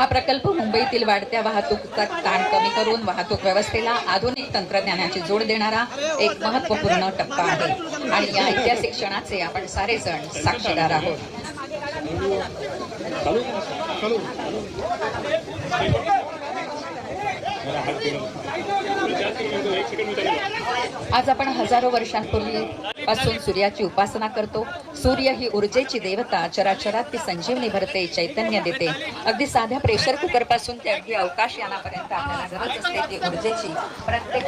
हा प्रकल्प मुंबईतील वाढत्या वाहतूकचा ताण कमी करून वाहतूक व्यवस्थेला आधुनिक तंत्रज्ञानाची जोड देणारा एक महत्त्वपूर्ण टप्पा आहे. आणि या ऐतिहासिक क्षणाचे आपण सारेजण साक्षीदार आहोत. आज आपण हजारो वर्षांपूर्वी पासून सूर्याची उपासना करतो. सूर्य ही ऊर्जेची देवता चराचरात ती संजीवनी भरते चैतन्य देते. अगदी साध्या प्रेशर कुकरपासून ते अगदी अवकाश यानापर्यंत आपल्याला गरज असते ती ऊर्जेची. प्रत्येक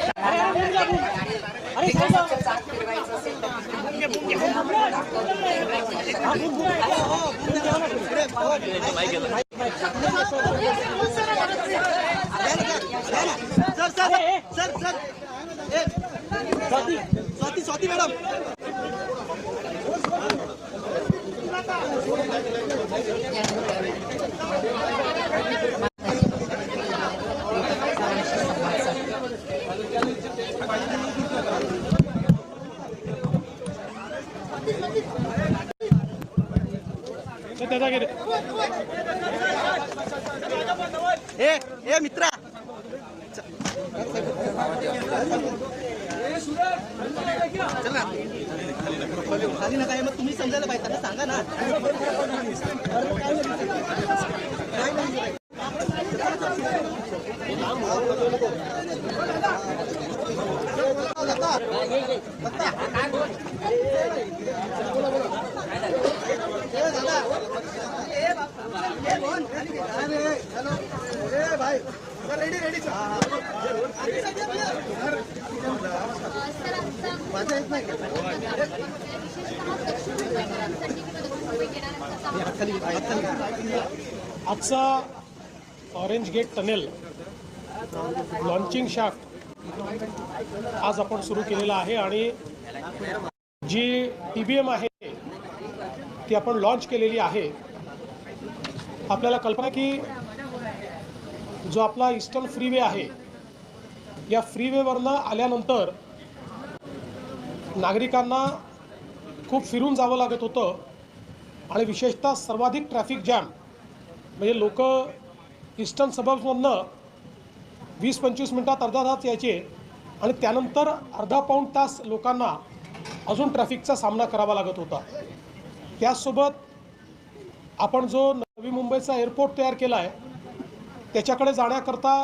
sir sir sir sir Swati Swati Swati madam. ए ए मित्रा। खाली नका मग तुम्ही समजायला पाहिजे ना सांगा ना. ए रेडी रेडी माझा येत नाही आजचा orange gate tunnel launching shaft आज आपण सुरू केलेला आहे आणि जी टी बी एम आहे ती आपण लॉन्च केलेली आहे. आपल्याला कल्पना की जो आपला इस्टर्न फ्रीवे आहे या फ्रीवेवरनं आल्यानंतर नागरिकांना खूप फिरून जावं लागत होतं आणि विशेषतः सर्वाधिक ट्रॅफिक जॅम म्हणजे लोक इस्टर्न सबब्समधनं वीस पंचवीस मिनटात अर्धा तास यायचे आणि त्यानंतर अर्धा पाऊण तास लोकांना अजून ट्रॅफिकचा सामना करावा लागत होता. त्याचसोबत आपण जो नवी मुंबईचा एअरपोर्ट तयार केला आहे त्याच्याकडे जाण्याकरता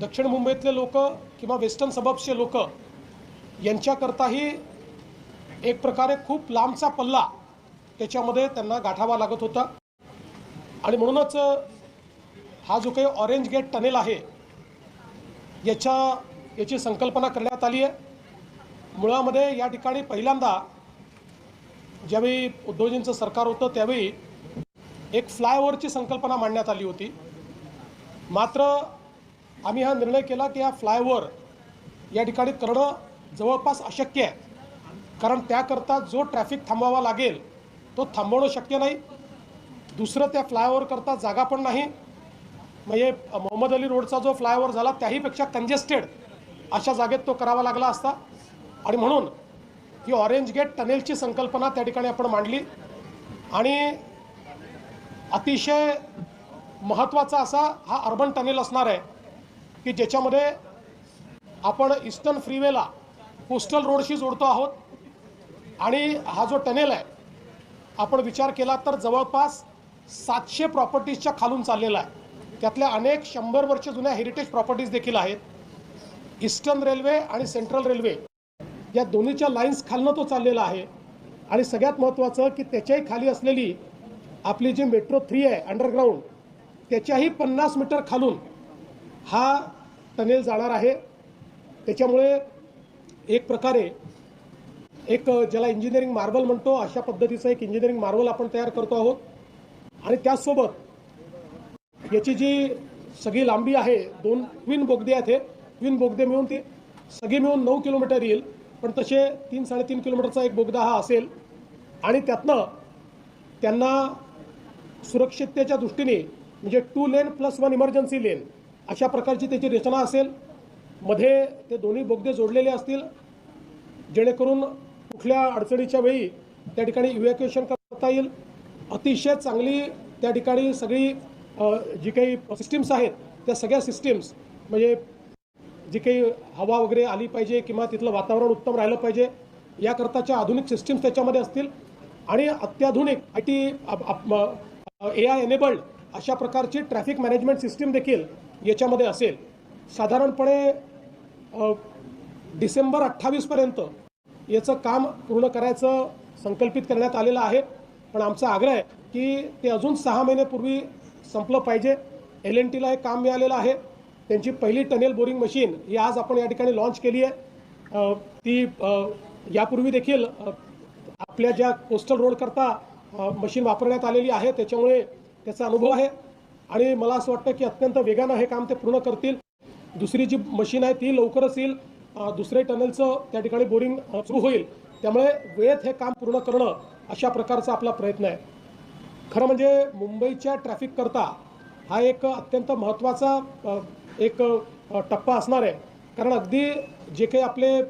दक्षिण मुंबईतले लोक किंवा वेस्टर्न सबब्सचे लोक यांच्याकरताही एक प्रकारे खूप लांबचा पल्ला त्याच्यामध्ये त्यांना गाठावा लागत होता. आणि म्हणूनच हा जो काही ऑरेंज गेट टनेल आहे याच्या याची संकल्पना करण्यात आली आहे. मुळामध्ये या ठिकाणी पहिल्यांदा ज्यावेळी उद्धवजींचं सरकार होतं त्यावेळी एक फ्लायओव्हरची संकल्पना मांडण्यात आली होती. मात्र आम्ही हा निर्णय केला की हा फ्लायओव्हर या ठिकाणी करणं जवळपास अशक्य आहे. कारण त्याकरता जो ट्रॅफिक थांबवावा लागेल तो थांबवणं शक्य नाही. दुसरं त्या फ्लायओव्हरकरता जागा पण नाही. म्हणजे मोहम्मद अली रोडचा जो फ्लायओव्हर झाला त्याहीपेक्षा कंजेस्टेड अशा जागेत तो करावा लागला असता. आणि म्हणून ही ऑरेंज गेट टनेलची संकल्पना त्या ठिकाणी आपण मांडली. आणि अतिशय महत्त्वाचा असा हा अर्बन टनेल असणार आहे की ज्याच्यामध्ये आपण ईस्टर्न फ्रीवेला कोस्टल रोडशी जोडतो आहोत. आणि हा जो टनेल आहे आपण विचार केला तर जवळपास सातशे प्रॉपर्टीजच्या खालून चाललेला आहे. त्यातल्या अनेक शंभर वर्ष जुन्या हेरिटेज प्रॉपर्टीज देखील आहेत. ईस्टर्न रेल्वे आणि सेंट्रल रेल्वे या दोन्हीच्या लाईन्स खालनं तो चाललेला आहे. आणि सगळ्यात महत्त्वाचं की त्याच्याही खाली असलेली आपली जी मेट्रो थ्री आहे अंडरग्राऊंड त्याच्याही पन्नास मीटर खालून हा टनेल जाणार आहे. त्याच्यामुळे एक प्रकारे एक ज्याला इंजिनिअरिंग मार्बल म्हणतो अशा पद्धतीचं एक इंजिनिअरिंग मार्बल आपण तयार करतो आहोत. आणि त्याचसोबत याची जी सगळी लांबी आहे दोन ट्विन बोगदे आहेत हे. ट्विन बोगदे मिळून ती सगळी मिळून नऊ किलोमीटर येईल. पण तसे तीन साडेतीन किलोमीटरचा एक बोगदा हा असेल आणि त्यातनं त्यांना सुरक्षिततेच्या दृष्टीने म्हणजे two lane plus one emergency lane अशा प्रकारची त्याची रचना असेल. मध्ये ते दोन्ही बोगदे जोडलेले असतील. जेणेकरून कुठल्या अडचणीच्या वेळी त्या ठिकाणी इव्हॅक्युएशन करता येईल. अतिशय चांगली त्या ठिकाणी सगळी जी काही सिस्टीम्स आहेत त्या सगळ्या सिस्टीम्स म्हणजे जी काही हवा वगैरे आली पाहिजे किंवा तिथलं वातावरण उत्तम राहिलं पाहिजे याकरताच्या आधुनिक सिस्टीम्स त्याच्यामध्ये असतील. आणि अत्याधुनिक I T A I enabled अशा प्रकारची ट्रॅफिक मॅनेजमेंट सिस्टीम देखील याच्यामध्ये असेल. साधारणपणे डिसेंबर अठ्ठावीसपर्यंत याचं काम पूर्ण करायचं संकल्पित करण्यात आलेलं आहे. पण आमचा आग्रह आहे की ते अजून सहा महिन्यापूर्वी संपलं पाहिजे. एल एन टीला हे काम मिळालेलं आहे. त्यांची पहिली टनेल बोरिंग मशीन ही आज आपण या ठिकाणी लॉन्च केली आहे. ती यापूर्वी देखील आपल्या ज्या कोस्टल रोडकरता मशीन वापरण्यात आलेली आहे त्याच्यामुळे त्याचा अनुभव आहे. आणि मला असं वाटतं की अत्यंत वेगानं हे काम ते पूर्ण करतील. दुसरी जी मशीन आहे ती लवकरच येईल. दुसरे टनेलचं त्या ठिकाणी बोरिंग सुरू होईल. त्यामुळे वेळेत हे काम पूर्ण करणं अशा प्रकारचा आपला प्रयत्न आहे. खरं म्हणजे मुंबईच्या ट्रॅफिककरता हा एक अत्यंत महत्त्वाचा एक टप्पा असणार आहे. कारण अगदी जे काही आपले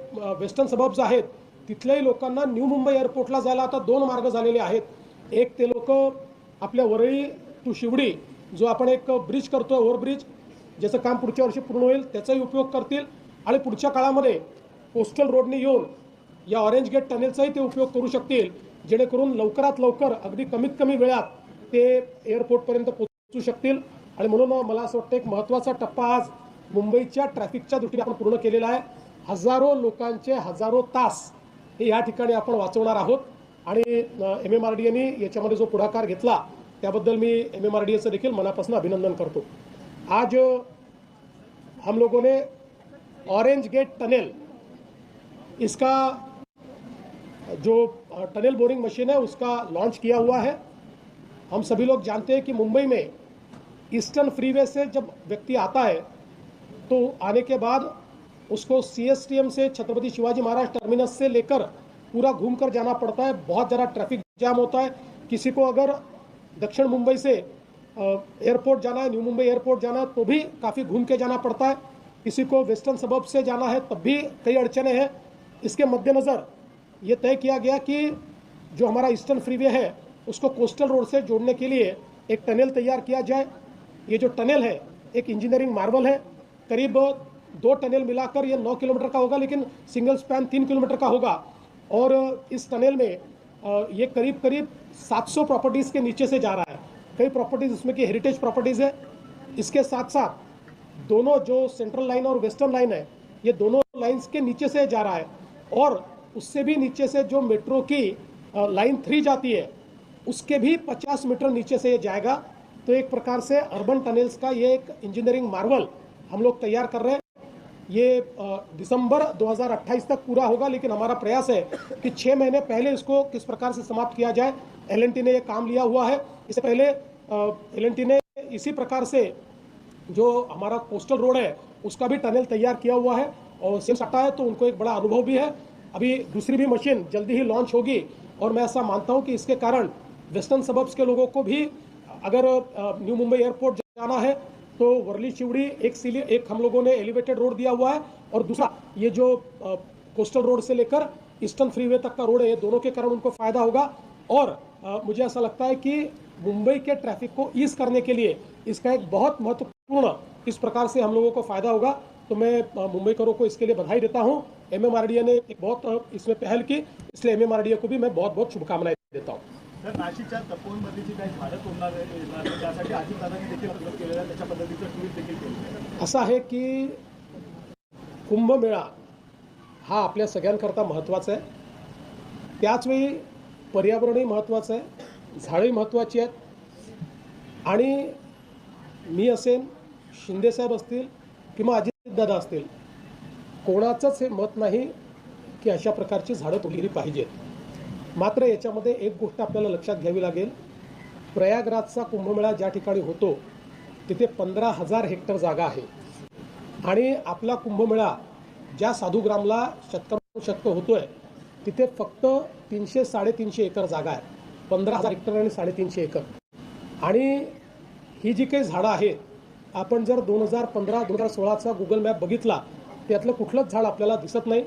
वेस्टर्न सबब्स आहेत तिथल्याही लोकांना न्यू मुंबई एअरपोर्टला जायला आता दोन मार्ग झालेले आहेत. एक ते लोक आपल्या वरळी टू शिवडी जो आपण एक ब्रिज करतो ओव्हरब्रिज ज्याचं काम पुढच्या वर्षी पूर्ण होईल त्याचाही उपयोग करतील. आणि पुढच्या काळामध्ये कोस्टल रोडने येऊन या ऑरेंज गेट टनेलचाही ते उपयोग करू शकतील. जेणेकरून लवकरात लवकर अगदी कमीत कमी वेळात ते एअरपोर्टपर्यंत पोहोचू शकतील. आणि म्हणून मला असं वाटतं एक महत्त्वाचा टप्पा आज मुंबईच्या ट्रॅफिकच्या दृष्टीने आपण पूर्ण केलेला आहे. हजारो लोकांचे हजारो तास हे या ठिकाणी आपण वाचवणार आहोत. आणि एम एम आर डी यांनी याच्यामध्ये जो पुढाकार घेतला त्याबद्दल मी एम एम आर डी एचं देखील मनापासून अभिनंदन करतो. आज हम लोगों ने ऑरेंज गेट टनेल इसका जो टनेल टनल बोरिंग मशीन है उसका लॉन्च किया हुआ है। हम सभी लोग जानते हैं कि मुंबई में ईस्टर्न फ्रीवे से जब व्यक्ति आता है तो आने के बाद उसको सी एस टी एम से छत्रपति शिवाजी महाराज टर्मिनस से लेकर पूरा घूम कर जाना पड़ता है। बहुत ज़्यादा ट्रैफ़िक जाम होता है। किसी को अगर दक्षिण मुंबई से एयरपोर्ट जाना है, न्यू मुंबई एयरपोर्ट जाना है तो भी काफ़ी घूम के जाना पड़ता है। किसी को वेस्टर्न सबब से जाना है, तब भी कई अड़चने हैं। इसके मद्देनज़र ये तय किया गया कि जो हमारा ईस्टर्न फ्रीवे है, उसको कोस्टल रोड से जोड़ने के लिए एक टनल तैयार किया जाए। ये जो टनल है, एक इंजीनियरिंग मार्वल है, करीब दो टनल मिलाकर ये नौ किलोमीटर का होगा, लेकिन सिंगल स्पैन तीन किलोमीटर का होगा। और इस टनल में ये करीब करीब 700 प्रॉपर्टीज़ के नीचे से जा रहा है। कई प्रॉपर्टीज़ इसमें की हेरिटेज प्रॉपर्टीज़ है। इसके साथ साथ दोनों जो सेंट्रल लाइन और वेस्टर्न लाइन है, ये दोनों लाइंस के नीचे से जा रहा है। और उससे भी नीचे से जो मेट्रो की लाइन थ्री जाती है, उसके भी 50 मीटर नीचे से ये जाएगा। तो एक प्रकार से अर्बन टनल्स का ये एक इंजीनियरिंग मार्वल हम लोग तैयार कर रहे हैं। ये दिसंबर 2028 तक पूरा होगा, लेकिन हमारा प्रयास है कि छः महीने पहले इसको किस प्रकार से समाप्त किया जाए। एलएनटी ने ये काम लिया हुआ है। इससे पहले एलएनटी ने इसी प्रकार से जो हमारा कोस्टल रोड है, उसका भी टनल तैयार किया हुआ है और सेम सट्टा है तो उनको एक बड़ा अनुभव भी है। अभी दूसरी भी मशीन जल्दी ही लॉन्च होगी और मैं ऐसा मानता हूँ कि इसके कारण वेस्टर्न सबब्स के लोगों को भी अगर न्यू मुंबई एयरपोर्ट जाना है तो वर्ली चिवड़ी एक सीली एक हम लोगों ने एलिवेटेड रोड दिया हुआ है और दूसरा ये जो कोस्टल रोड से लेकर ईस्टर्न फ्रीवे तक का रोड है ये दोनों के कारण उनको फ़ायदा होगा। और अ, मुझे ऐसा लगता है कि मुंबई के ट्रैफ़िक को ईज करने के लिए इसका एक बहुत महत्वपूर्ण इस प्रकार से हम लोगों को फ़ायदा होगा। तो मैं अ, मुंबईकरों को इसके लिए बधाई देता हूँ। एम ने एक बहुत इसमें पहल की इसलिए एम को भी मैं बहुत बहुत शुभकामनाएँ देता हूँ। तर नाशिकच्या तपोवनमध्ये जी काही झाडं तोडणार त्यासाठी अजितदादांनी देखील अर्ज केलेला आहे. त्याच्या पद्धतीचं ट्विट देखील केलं असं आहे की कुंभमेळा हा आपल्या सगळ्यांकरता महत्त्वाचा आहे. त्याचवेळी पर्यावरणही महत्त्वाचं आहे झाडंही महत्त्वाची आहेत. आणि मी असेन शिंदेसाहेब असतील किंवा अजितदादा असतील कोणाचंच हे मत नाही की अशा प्रकारची झाडं तोडली पाहिजेत. मात्र याच्यामध्ये एक गोष्ट आपल्याला लक्षात घ्यावी लागेल. प्रयागराजचा कुंभमेळा ज्या ठिकाणी होतो तिथे पंधरा हजार हेक्टर जागा आहे. आणि आपला कुंभमेळा ज्या साधुग्रामला शतकानुशतक होतोय तिथे फक्त तीनशे साडेतीनशे एकर जागा आहे. पंधरा हजार हेक्टर आणि साडेतीनशे एकर. आणि ही जी काही झाडं आहेत आपण जर दोन हजार पंधरा दोन हजार सोळाचा गुगल मॅप बघितला त्यातलं कुठलंच झाड आपल्याला दिसत नाही.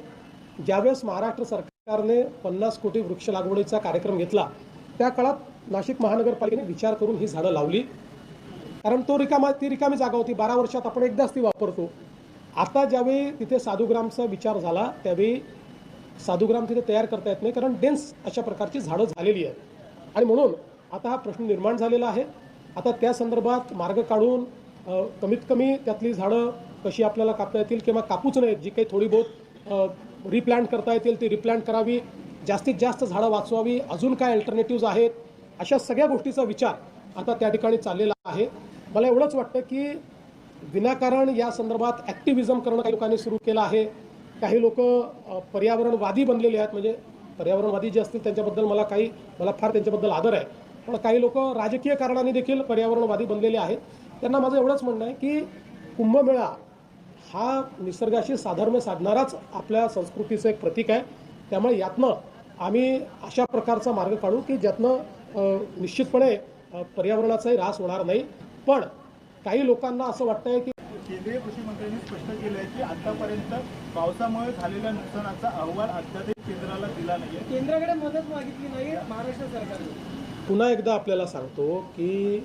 ज्यावेळेस महाराष्ट्र सरकारने पन्नास कोटी वृक्ष लागवडीचा कार्यक्रम घेतला. त्या काळात नाशिक महानगरपालिकेने विचार करून ही झाडं लावली. कारण तो रिकामा ती रिकामी जागा होती. बारा वर्षात आपण एकदाच ती वापरतो. आता ज्यावेळी तिथे साधुग्रामचा विचार झाला त्यावेळी साधुग्राम तिथे तयार करता येत नाही. कारण डेन्स अशा प्रकारची झाडं झालेली आहेत. आणि म्हणून आता हा प्रश्न निर्माण झालेला आहे. आता त्या संदर्भात मार्ग काढून कमीत कमी त्यातली झाडं कशी आपल्याला कापता येतील किंवा कापूच नाहीत जी काही थोडी बहुत रिप्लांट करता येतील ती रिप्लांट करावी. जास्तीत जास्त झाडं वाचवावी. अजून काय अल्टरनेटिव्ज आहेत? अशा सगळ्या गोष्टीचा विचार आता त्या ठिकाणी चाललेला आहे. मला एवढंच वाटतं की विनाकारण या संदर्भात ॲक्टिव्हिजम करणं काही लोकांनी सुरू केलं आहे. काही लोक पर्यावरणवादी बनलेले आहेत. म्हणजे पर्यावरणवादी जे असतील त्यांच्याबद्दल मला काही मला फार त्यांच्याबद्दल आदर आहे. पण काही लोक राजकीय कारणाने देखील पर्यावरणवादी बनलेले आहेत. त्यांना माझं एवढंच म्हणणं आहे की कुंभमेळा हा निसर्गाशी साधर्म्य साधणाराच आपल्या संस्कृतीचं एक प्रतीक आहे. त्यामुळे यातनं आम्ही अशा प्रकारचा मार्ग काढू की ज्यातनं निश्चितपणे पर्यावरणाचाही ऱ्हास होणार नाही. पण काही लोकांना असं वाटतंय की केंद्रीय कृषी मंत्र्यांनी स्पष्ट केलं आहे की आतापर्यंत पावसामुळे झालेल्या नुकसानाचा अहवाल अद्याप केंद्राला दिला नाहीये. केंद्राकडे मदत मागितली नाही महाराष्ट्र सरकारने. पुन्हा एकदा आपल्याला सांगतो की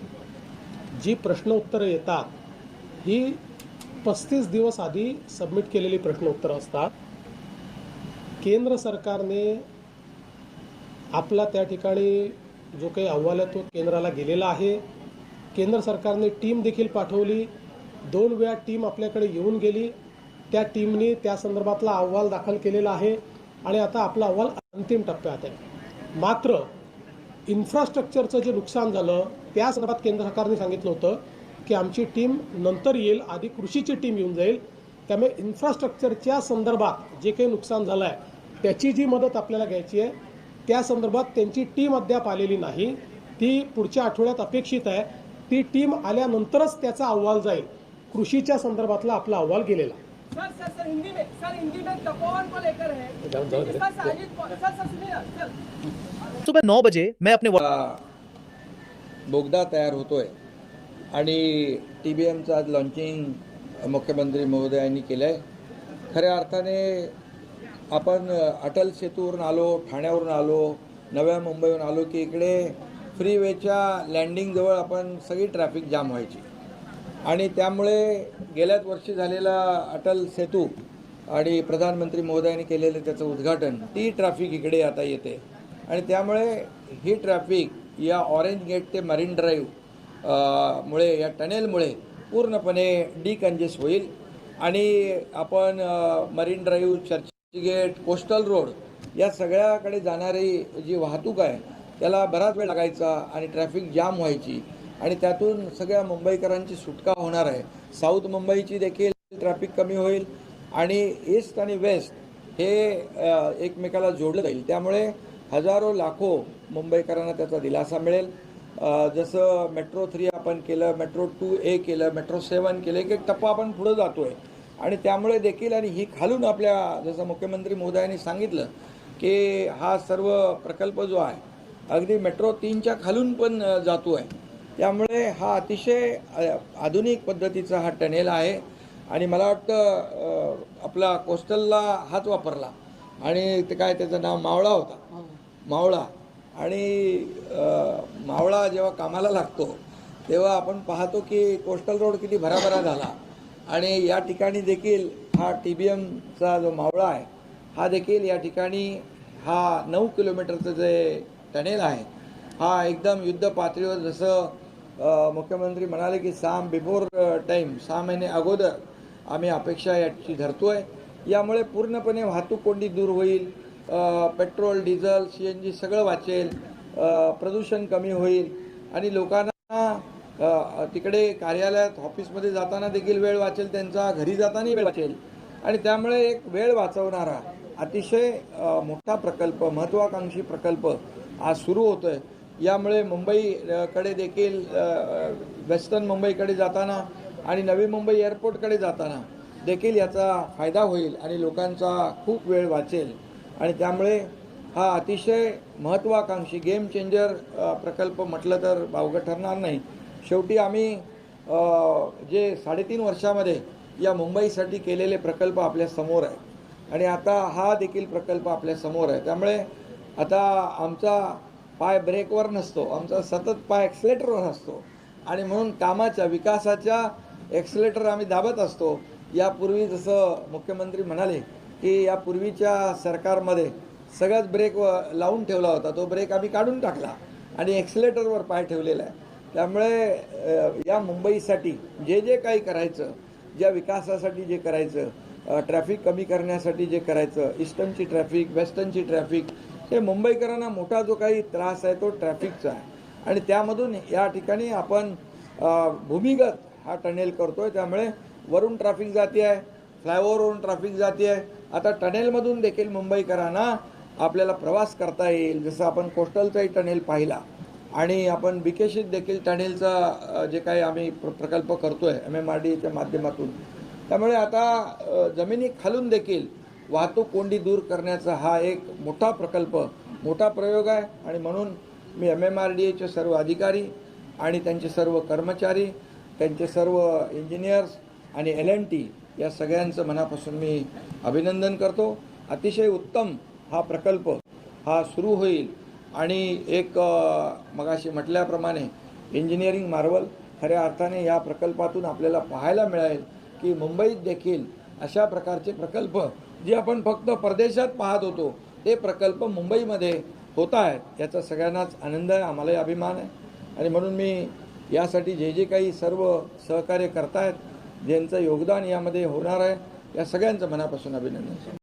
जी प्रश्न उत्तरं येतात ही पस्तीस दिवस आधी सबमिट केलेली प्रश्नोत्तर असतात. केंद्र सरकारने आपला त्या ठिकाणी जो काही अहवाल आहे तो केंद्राला गेलेला आहे. केंद्र सरकारने टीम देखील पाठवली. दोन वेळा टीम आपल्याकडे येऊन गेली. त्या टीमने त्या संदर्भातला अहवाल दाखल केलेला आहे. आणि आता आपला अहवाल अंतिम टप्प्यात आहे. मात्र इन्फ्रास्ट्रक्चरचं जे नुकसान झालं त्या संदर्भात केंद्र सरकारने सांगितलं होतं की आमची टीम नंतर येईल आधी कृषीची टीम येऊन जाईल. त्यामुळे इन्फ्रास्ट्रक्चरच्या संदर्भात जे काही नुकसान झालं आहे त्याची जी मदत आपल्याला घ्यायची आहे त्या संदर्भात त्यांची टीम अद्याप आलेली नाही. ती पुढच्या आठवड्यात अपेक्षित आहे. ती टीम आल्यानंतरच त्याचा अहवाल जाईल. कृषीच्या संदर्भातला आपला अहवाल गेलेला. सर सर सर हिंदी में सर हिंदी में तपोवन को लेकर है। जाओ, जाओ, sir sir Ajit Pawar- sir sir सुनिए ना, सर। सुबह नौ बजे मैं अपने बोगदा तयार होतोय। आणि टी बी एमचं आज लॉन्चिंग मुख्यमंत्री महोदयांनी केलं आहे खऱ्या अर्थाने आपण अटल सेतूवरून आलो ठाण्यावरून आलो नव्या मुंबईवरून आलो की इकडे फ्रीवेच्या लँडिंगजवळ आपण सगळी ट्रॅफिक जाम व्हायची. आणि त्यामुळे गेल्याच वर्षी झालेला अटल सेतू आणि प्रधानमंत्री मोदयांनी केलेलं त्याचं उद्घाटन ती ट्रॅफिक इकडे आता येते. आणि त्यामुळे ही ट्रॅफिक या ऑरेंज गेट ते मरीन ड्राईव्ह मुळे या टनेलमुळे पूर्णपणे डिकंजेस्ट होईल. आणि आपण marine drive Churchgate coastal road या सगळ्याकडे जाणारी जी वाहतूक आहे त्याला बराच वेळ लागायचा आणि ट्रॅफिक जाम व्हायची. आणि त्यातून सगळ्या मुंबईकरांची सुटका होणार आहे. साऊथ मुंबईची देखील ट्रॅफिक कमी होईल. आणि ईस्ट आणि वेस्ट हे एकमेकाला जोडलं जाईल. त्यामुळे हजारो लाखो मुंबईकरांना त्याचा दिलासा मिळेल. जसं मेट्रो थ्री आपण केलं मेट्रो टू ए केलं मेट्रो सेवन केलं एक एक टप्पा आपण पुढं जातो आहे आणि त्यामुळे देखील आणि ही खालून आपल्या जसं मुख्यमंत्री महोदयांनी सांगितलं की हा सर्व प्रकल्प जो आहे अगदी मेट्रो तीनच्या खालून पण जातो आहे त्यामुळे हा अतिशय आधुनिक पद्धतीचा हा टनेल आहे. आणि मला वाटतं आपला कोस्टलला हाच वापरला. आणि ते काय त्याचं नाव मावळा होता. मावळा. आणि मावळा जेव्हा कामाला लागतो तेव्हा आपण पाहतो की कोस्टल रोड किती भराभरा झाला. आणि या ठिकाणी देखील हा टी बी एमचा जो मावळा आहे हा देखील या ठिकाणी हा नऊ किलोमीटरचं जे टनेल आहे हा एकदम युद्ध पातळीवर जसं मुख्यमंत्री म्हणाले की सहा बिफोर टाईम सहा महिने अगोदर आम्ही अपेक्षा याची धरतो आहे यामुळे पूर्णपणे वाहतूक कोंडी दूर होईल. Petrol diesel C N G सगळं वाचेल. प्रदूषण कमी होईल. आणि लोकांना तिकडे कार्यालयात ऑफिसमध्ये जाताना देखील वेळ वाचेल त्यांचा घरी जातानाही वेळ वाचेल. आणि त्यामुळे एक वेळ वाचवणारा अतिशय मोठा प्रकल्प महत्त्वाकांक्षी प्रकल्प आज सुरू होतो आहे यामुळे मुंबईकडे देखील वेस्टर्न मुंबईकडे जाताना आणि नवी मुंबई एअरपोर्टकडे जाताना देखील याचा फायदा होईल आणि लोकांचा खूप वेळ वाचेल. आणि त्यामुळे हा अतिशय महत्त्वाकांक्षी गेम चेंजर प्रकल्प म्हटलं तर भावगं ठरणार नाही. शेवटी आम्ही जे साडेतीन वर्षामध्ये या मुंबईसाठी केलेले प्रकल्प आपल्यासमोर आहे. आणि आता हा देखील प्रकल्प आपल्यासमोर आहे. त्यामुळे आता आमचा पाय ब्रेकवर नसतो. आमचा सतत पाय ॲक्सिलेटरवर असतो. आणि म्हणून कामाच्या विकासाच्या ॲक्सिलेटर आम्ही दाबत असतो. यापूर्वी जसं मुख्यमंत्री म्हणाले की या पूर्वीच्या सरकारमध्ये सगळ्याच ब्रेक व- लावून ठेवला होता. तो ब्रेक आम्ही काढून टाकला आणि एक्सलेटरवर पाय ठेवलेला आहे. त्यामुळे या मुंबईसाठी जे जे काही करायचं ज्या विकासासाठी जे करायचं ट्रॅफिक कमी करण्यासाठी जे करायचं ईस्टर्नची ट्रॅफिक वेस्टर्नची ट्रॅफिक हे मुंबईकरांना मोठा जो काही त्रास आहे तो ट्रॅफिकचा आहे. आणि त्यामधून या ठिकाणी आपण भूमिगत हा टनेल करतो आहे त्यामुळे वरून ट्रॅफिक जाते आहे फ्लायओव्हरवरून ट्रॅफिक जाते आहे आता टनेलमधून देखील मुंबईकरांना आपल्याला प्रवास करता येईल. जसं आपण कोस्टलचाही टनेल पाहिला आणि आपण बिकेशीत देखील टनेलचा जे काही आम्ही प्र प्रकल्प करतो आहे एम एम आर डीच्या माध्यमातून. त्यामुळे आता जमिनी खालून देखील वाहतूक कोंडी दूर करण्याचा हा एक मोठा प्रकल्प मोठा प्रयोग आहे. आणि म्हणून मी एम एम आर डी एचे सर्व अधिकारी आणि त्यांचे सर्व कर्मचारी त्यांचे सर्व इंजिनियर्स आणि एल एन टी या सगळ्यांचं मनापासून मी अभिनंदन करतो. अतिशय उत्तम हा प्रकल्प हा सुरू होईल. आणि एक मगाशी म्हटल्याप्रमाणे इंजिनिअरिंग मार्वल खऱ्या अर्थाने या प्रकल्पातून आपल्याला पाहायला मिळेल की मुंबईत देखील अशा प्रकारचे प्रकल्प जे आपण फक्त परदेशात पाहत होतो ते प्रकल्प मुंबईमध्ये होत आहेत. याचा सगळ्यांनाच आनंद आहे आम्हालाही अभिमान आहे. आणि म्हणून मी यासाठी जे जे काही सर्व सहकार्य करतायत ज्यांचं योगदान यामध्ये होणार आहे या सगळ्यांचं मनापासून अभिनंदन.